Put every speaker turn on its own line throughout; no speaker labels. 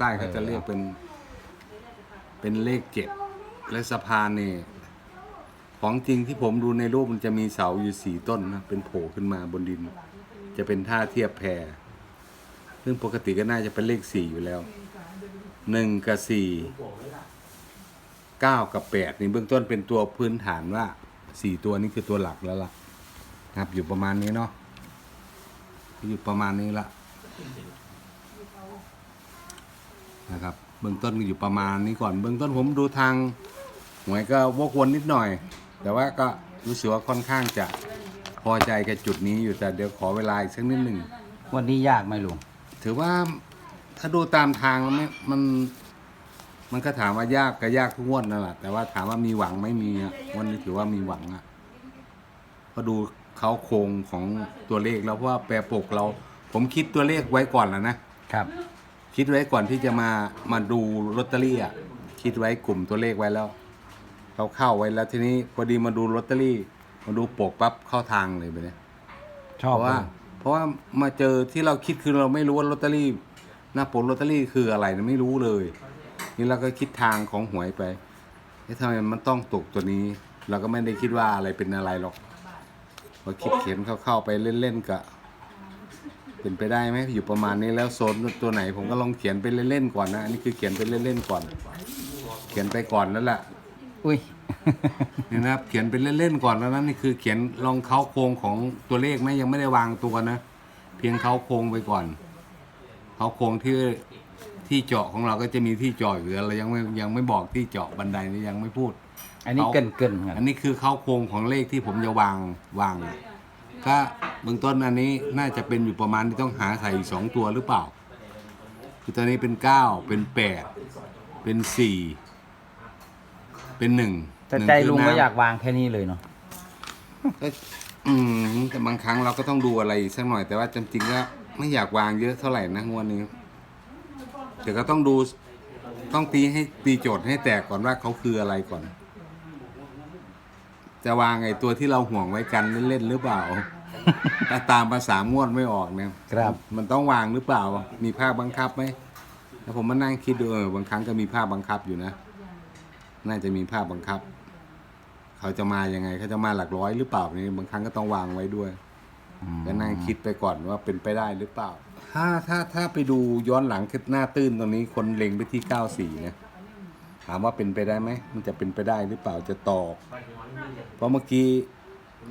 ใต้เขาจะเรียกเป็น เป็นเลขเจ็ดและสะพานนี่ของจริงที่ผมดูในรูปมันจะมีเสาอยู่สี่ต้นนะเป็นโผล่ขึ้นมาบนดิน จะเป็นท่าเทียบแพซึ่งปกติก็น่าจะเป็นเลขสี่อยู่แล้วหนึ่งกับสี่เก้ากับแปดนี่เบื้องต้นเป็นตัวพื้นฐานว่าสี่ตัวนี้คือตัวหลักแล้วล่ะนะครับอยู่ประมาณนี้เนาะอยู่ประมาณนี้ละ นะครับ เบื้องต้นก็อยู่ประมาณนี้ก่อน เบื้องต้นผมดูทางหวยก็วกวนนิดหน่อย แต่ว่าก็รู้สึกว่าค่อนข้างจะพอใจกับจุดนี้อยู่แต่เดี๋ยวขอเวลาอีกสักนิดหนึ่ง
วันนี้ยากไหมลุง
ถือว่าถ้าดูตามทางแล้วไม่มันมันก็ถามว่ายากก็ยากทุกงวดนั่นแหละแต่ว่าถามว่ามีหวังไหม่มีอะงวันนี้ถือว่ามีหวังอะก็ดูเขาโครงของตัวเลขแล้วเพราะว่าแปรปกเรา ผมคิดตัวเลขไว้ก่อนแล้วนะครับ คิดไว้ก่อนที่จะมามาดูลอตเตอรี่อะคิดไว้กลุ่มตัวเลขไว้แล้วเขาเข้าไว้แล้วทีนี้พอดีมาดูลอตเตอรี่ มาดูปกปั๊บเข้าทางเลยไปเนี่ย
ชอบ
เพราะว่า
ลุง
เพราะว่ามาเจอที่เราคิดคือเราไม่รู้ว่าลอตเตอรี่ หน้าปกลอตเตอรี่คืออะไรนะไม่รู้เลย นี่เราก็คิดทางของหวยไปเอ๊ะทำไมมันต้องตกตัวนี้ เราก็ไม่ได้คิดว่าอะไรเป็นอะไรหรอกพอคิดเขียนเข้าๆไปเล่นๆกะ เป็นไปได้ไหมอยู่ประมาณนี้แล้วโซนตัวไหนผมก็ลองเขียนไปเล่นๆก่อนนะอันนี้คือเขียนไปเล่นๆก่อน เขียนไปก่อนแล้วแหละ
อุ้ย
นี่นะครับเขียนเป็นเล่นๆก่อนแล้วนะนี่คือเขียนลองเข้าโครงของตัวเลขไหมยังไม่ได้วางตัวนะ เพียงเข้าโครงไปก่อนเข้าโครงที่ที่เจาะของเราก็จะมีที่เจาะอยู่เรายังไม่ยังไม่บอกที่เจาะบันไดนี่ยังไม่พูด
อันนี้
เอา
เกินเกินๆครับ
อันนี้คือเข้าโครงของเลขที่ผมจะวางวางก็ เบื้องต้นอันนี้น่าจะเป็นอยู่ประมาณที่ต้องหาใส่อีกสองตัวหรือเปล่า คือตอนนี้เป็นเก้าเป็นแปดเป็นสี่เป็นหนึ่ง
แต่
หนึ่
ใจ
คือ
ลุงก็
น้ำ
อยากวางแค่นี้เลยเนาะ
ก็อืมแต่บางครั้งเราก็ต้องดูอะไรอีกสักหน่อยแต่ว่าจริงๆก็ไม่อยากวางเยอะเท่าไหร่นะงวดนี้แต่ก็ต้องดูต้องตีให้ตีโจทย์ให้แตกก่อนว่าเขาคืออะไรก่อน จะวางไอ้ตัวที่เราห่วงไว้กันเล่นๆหรือเปล่า ถ้าตามภาษามงวดไม่ออกเนี่ย
ครับ
มันต้องวางหรือเปล่า มีภาคบังคับไหมแล้วผมมานั่งคิดดูเออบางครั้งก็มีภาคบังคับอยู่นะ น่าจะมีภาคบังคับ เขาจะมายังไงเขาจะมาหลักร้อยหรือเปล่านี่บางครั้งก็ต้องวางไว้ด้วยก็นั่งคิดไปก่อนว่าเป็นไปได้หรือเปล่า ถ้าถ้าถ้าไปดูย้อนหลังคือหน้าตื้นตรงนี้คนเล็งไปที่เก้าสี่นะถามว่าเป็นไปได้ไหมมันจะเป็นไปได้หรือเปล่าจะตอบเพราะเมื่อกี้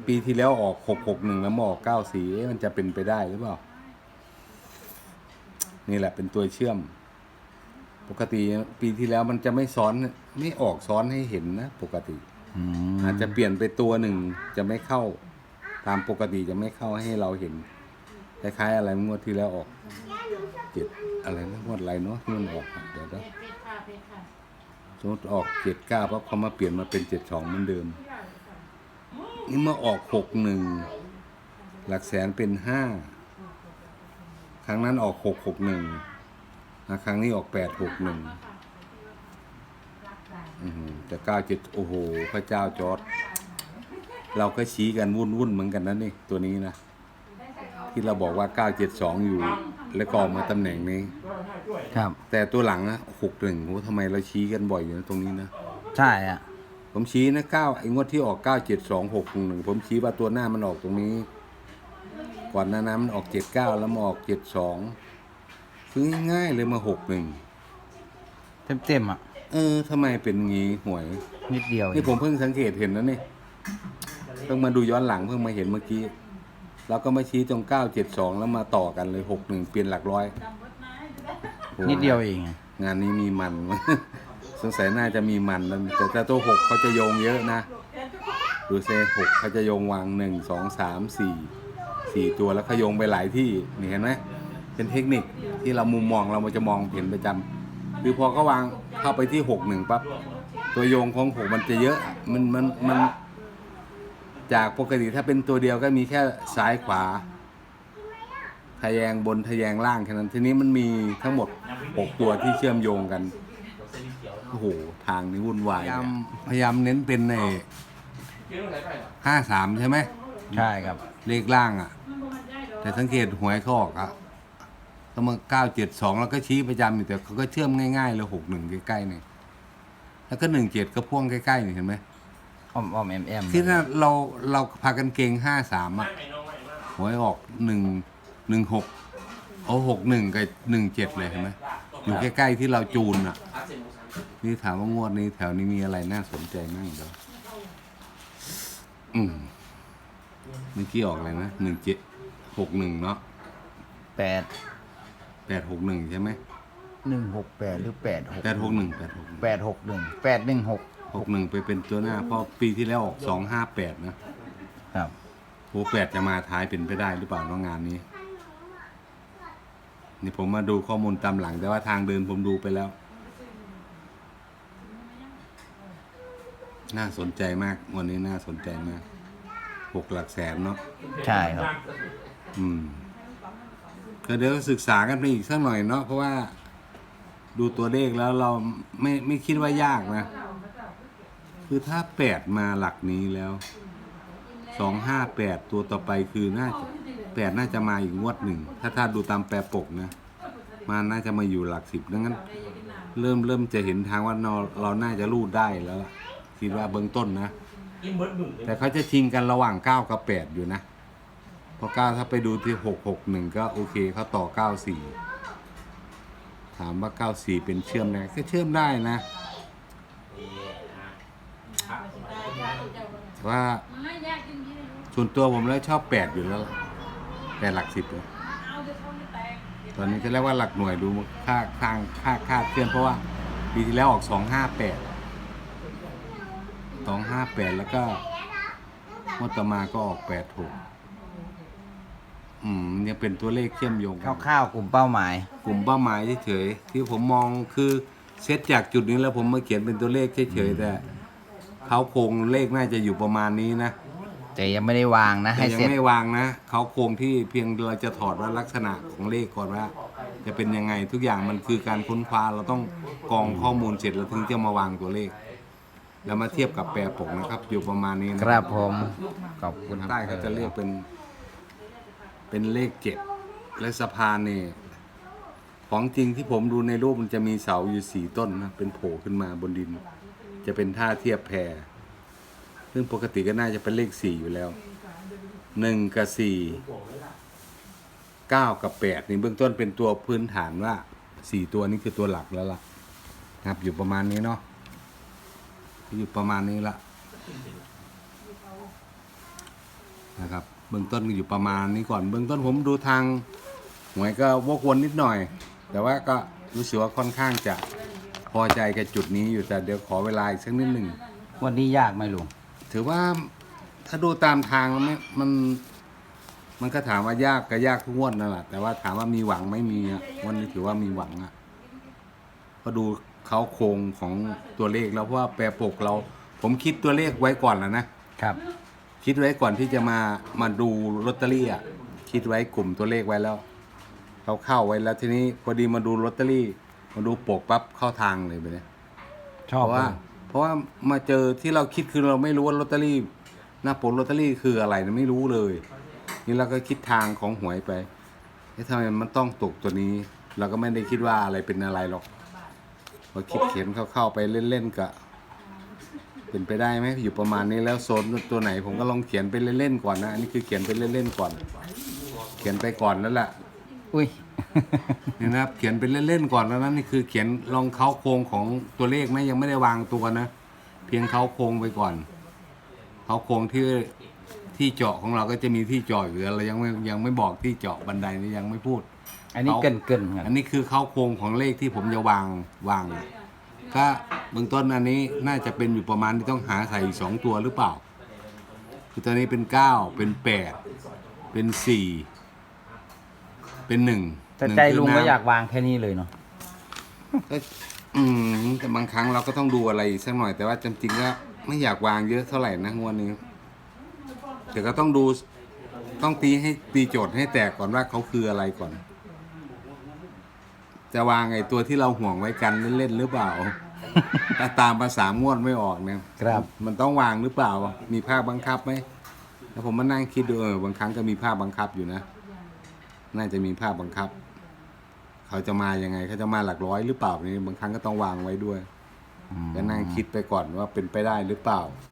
ปีที่แล้วออกหกหกหนึ่งแล้วมาออกเก้าสี่มันจะเป็นไปได้หรือเปล่า นี่แหละเป็นตัวเชื่อม ปกติปีที่แล้วมันจะไม่ซ้อนไม่ออกซ้อนให้เห็นนะปกติ
อืม
อาจจะเปลี่ยนไปตัวหนึ่งจะไม่เข้า ตามปกติจะไม่เข้าให้เราเห็นคล้ายๆอะไรงวดที่แล้วออกเจ็ดอะไรนะงวดอะไรเนาะที่มันออกอะเดี๋ยวนะสมมติออกเจ็ดเก้าปั๊บเขามาเปลี่ยนมาเป็นเจ็ดสองเหมือนเดิม นี่มาออกหกหนึ่งหลักแสนเป็นห้าครั้งนั้นออกหกหกหนึ่งครั้งนี้ออกแปดหกหนึ่งอืมแต่เก้าเจ็ดโอ้โห พระเจ้าจอร์ดเราก็ชี้กันวุ่นวุ่นๆเหมือนกันนะนี่ ตัวนี้นะ ที่เราบอกว่าเก้าเจ็ดสองอยู่ แล้วก็ออกมาตำแหน่งนี้
ครับ
แต่ตัวหลังนะหกหนึ่งโอ้ทำไมเราชี้กันบ่อยอยู่นะตรงนี้นะ
ใช่อะ
ผมชี้นะเก้าไอ้งวดที่ออกเก้าเจ็ดสองหกหนึ่งผมชี้ว่าตัวหน้ามันออกตรงนี้ ก่อนหน้านั้นมันออกเจ็ดเก้าแล้วมาออกเจ็ดสองคือง่ายๆเลยมาหกหนึ่ง
เต็มเต็มๆอะ
เออทำไมเป็นงี้หวย
นิดเดียวเอ
นี่
ง
ผมเพิ่งสังเกตเห็นนะนี่เพิ่งมาดูย้อนหลังเพิ่งมาเห็นเมื่อกี้ แล้วก็มาชี้ตรงเก้าเจ็ดสองแล้วมาต่อกันเลยหกหนึ่งเปลี่ยนหลักร้อยโอ้
นิดเดียวเองอะ
งานนี้มีมัน สงสัยน่าจะมีมันแล้วแต่แต่ตัวหกเขาจะโยงเยอะนะ ดูเซหกเขาจะโยงวางหนึ่งสองสามสี่สี่ตัวแล้วเขาโยงไปหลายที่นี่เห็นไหมเป็นเทคนิคที่เรามุมมองเรามันจะมองเห็นประจำคือพอเขาวางเข้าไปที่หกหนึ่งปั๊บตัวโยงของหกมันจะเยอะมันมันมันจากปกติถ้าเป็นตัวเดียวก็มีแค่ซ้ายขวาทะแยงบนทะแยงล่างแค่นั้นทีนี้มันมีทั้งหมดหกตัวที่เชื่อมโยงกัน โอ้โห ทางนี้วุ่นวายพยายามพยายามเน้นเป็นในห้าสามใช่ไหม
ใช่ครับ
เลขล่างอะ แต่สังเกตหวยเขาออกอะสก็มาเก้าเจ็ดสองแล้วก็ชี้ประจำอยู่แต่เขาก็เชื่อมง่ายๆเลยหกหนึ่งใกล้ๆเนี่ยแล้วก็หนึ่งเจ็ดก็พ่วงใกล้ๆนี่เห็นไหม
อ้อมอ้อมแอมแอม
ที่นั่นเราเราพากันเก่งห้าสามอะหวยออกหนึ่งหนึ่งหกเอาหกหนึ่งกับหนึ่งเจ็ดเลยเห็นไหมอยู่ใกล้ๆที่เราจูนอะ นี่ถามว่างวดนี้แถวนี้มีอะไรน่าสนใจมั่งเดี๋ยวอืมเมื่อกี้ออกอะไรนะหนึ่งเจ็ดหกหนึ่งเนาะ
แปด
แปดหกหนึ่งใช่ไหม
หนึ่งหกแปดหรือแปดหก
แปดหกหนึ่งแปดหก
แปดหกหนึ่งแปดหนึ่งหก
หกหนึ่งไปเป็นตัวหน้าเพราะปีที่แล้วออกสองห้าแปดนะครับ โหแปดจะมาท้ายเป็นไปได้หรือเปล่าน้องงานนี้ นี่ผมมาดูข้อมูลตามหลังแต่ว่าทางเดินผมดูไปแล้ว น่าสนใจมากวันนี้น่าสนใจมากหกหลักแสนเนาะ
ใช่ครับ
อืมก็เดี๋ยวศึกษากันไปอีกสักหน่อยเนาะเพราะว่า ดูตัวเลขแล้วเราไม่ไม่คิดว่ายากนะ คือถ้าแปดมาหลักนี้แล้วสองห้าแปดตัวต่อไปคือน่าจะแปดน่าจะมาอีกงวดหนึ่ง ถ้าถ้าดูตามแปรปกนะมาน่าจะมาอยู่หลักสิบดังนั้น เริ่มเริ่มจะเห็นทางว่าเราเราน่าจะรูดได้แล้วล่ะ คิดว่าเบื้องต้นนะ
กินเบิร์ดบึ้ง
แต่เขาจะชิงกันระหว่างเก้ากับแปดอยู่นะ เพราะเก้าถ้าไปดูที่หกหกหนึ่งก็โอเคเขาต่อเก้าสี่ถามว่าเก้าสี่เป็นเชื่อมได้ก็เชื่อมได้นะ แต่ว่าส่วนตัวผมแล้วชอบแปดอยู่แล้วล่ะแปดหลักสิบเลย ตอนนี้ก็เรียกว่าหลักหน่วยดูค่าค่าค่าค่าเคลื่อนเพราะว่าปีที่แล้วออกสองห้าแปด สองห้าแปดแล้วก็งวดต่อมาก็ออกแปดหกอืมยังเป็นตัวเลขเชื่อมโยงกัน
คร่าวๆกลุ่มเป้าหมาย
กลุ่มเป้าหมายเฉยๆที่ผมมองคือเซตจากจุดนี้แล้วผมมาเขียนเป็นตัวเลขเฉยๆแต่เขาโครงเลขน่าจะอยู่ประมาณนี้นะ
แต่ยังไม่ได้วางนะ
แต่
ให้
ยัง
เสร็จ
ไม่วางนะเขาโครงที่เพียงเราจะถอดว่าลักษณะของเลขก่อนว่า จะเป็นยังไงทุกอย่างมันคือการค้นคว้าเราต้องกรองข้อมูลเสร็จแล้วถึงจะมาวางตัวเลข แล้วมาเทียบกับแปรปกนะครับ อยู่ประมาณนี้นะ
ครับผมขอบคุ
ค
ณ
นใต้เขาจะเรียกเป็น เป็นเลขเจ็ดและสะพานนี่ของจริงที่ผมดูในรูปมันจะมีเสาอยู่สี่ต้นนะเป็นโผล่ขึ้นมาบนดิน จะเป็นท่าเทียบแพซึ่งปกติก็น่าจะเป็นเลขสี่อยู่แล้วหนึ่งกับสี่เก้ากับแปดนี่เบื้องต้นเป็นตัวพื้นฐานว่าสี่ตัวนี้คือตัวหลักแล้วล่ะนะครับอยู่ประมาณนี้เนาะ อยู่ประมาณนี้ละนะครับ เบื้องต้นก็อยู่ประมาณนี้ก่อน เบื้องต้นผมดูทางหวยก็วกวนนิดหน่อย แต่ว่าก็รู้สึกว่าค่อนข้างจะพอใจกับจุดนี้อยู่แต่เดี๋ยวขอเวลาอีกสักนิดหนึ่ง
วันนี้ยากไหมลุง
ถือว่าถ้าดูตามทางมันไม่มันมันก็ถามว่ายากก็ยากทุกงวดนั่นแหละแต่ว่าถามว่ามีหวังไหม่มีอะงวันนี้ถือว่ามีหวังอะก็ดู เขาโครงของตัวเลขแล้วเพราะว่าแปรปกเรา ผมคิดตัวเลขไว้ก่อนแล้วนะ
ครับ
คิดไว้ก่อนที่จะมามาดูลอตเตอรี่อะคิดไว้กลุ่มตัวเลขไว้แล้วเขาเข้าไว้แล้วทีนี้พอดีมาดูลอตเตอรี่ มาดูปกปั๊บเข้าทางเลยไปเลย
ช
เพ
อบ
ราะว่า เพราะว่ามาเจอที่เราคิดคือเราไม่รู้ว่าลอตเตอรี่ หน้าปกลอตเตอรี่คืออะไรนะไม่รู้เลย นี่เราก็คิดทางของหวยไปเอ๊ะทำไมมันต้องตกตัวนี้ เราก็ไม่ได้คิดว่าอะไรเป็นอะไรหรอก พอคิดเขียนเข้าๆไปเล่นๆกะเป็นไปได้ไหมอยู่ประมาณนี้แล้วโซนตัวไหน ผมก็ลองเขียนไปเล่นๆก่อนนะอันนี้คือเขียนไปเล่นๆก่อน เขียนไปก่อนแล้วล่ะ
อุ้ย
นี่นะครับเขียนไปเล่นๆก่อนแล้วนะนี่คือเขียนลองเข้าโครงของตัวเลขนะยังไม่ได้วางตัวนะ เพียงเข้าโครงไปก่อนเข้าโครงที่ที่เจาะของเราก็จะมีที่เจาะอยู่เรายังไม่ยังไม่บอกที่เจาะบันไดนี่ยังไม่พูด
อันนี้
เอา
เกินเกินๆครับ
อันนี้คือเข้าโครงของเลขที่ผมจะวางวาง ก็เบื้องต้นอันนี้น่าจะเป็นอยู่ประมาณที่ต้องหาใส่อีกสองตัวหรือเปล่า คือตอนนี้เป็นเก้าเป็นแปดเป็นสี่เป็นหนึ่ง
แต่
หนึ่
ใจ
คือ
ลุงก็
น้ำ
อยากวางแค่นี้เลยเนาะ
ก็อืมแต่บางครั้งเราก็ต้องดูอะไรอีกสักหน่อยแต่ว่าจริงๆก็ไม่อยากวางเยอะเท่าไหร่นะงวดนี้แต่ก็ต้องดูต้องตีให้ตีโจทย์ให้แตกก่อนว่าเขาคืออะไรก่อน จะวางไอ้ตัวที่เราห่วงไว้กันเล่นๆหรือเปล่า ถ้าตามภาษามงวดไม่ออกเนี่ย
ครับ
มันต้องวางหรือเปล่า มีภาคบังคับไหมแล้วผมมานั่งคิดดูเออบางครั้งก็มีภาคบังคับอยู่นะ น่าจะมีภาคบังคับ เขาจะมายังไงเขาจะมาหลักร้อยหรือเปล่านี่บางครั้งก็ต้องวางไว้ด้วย
อืม
ก็นั่งคิดไปก่อนว่าเป็นไปได้หรือเปล่า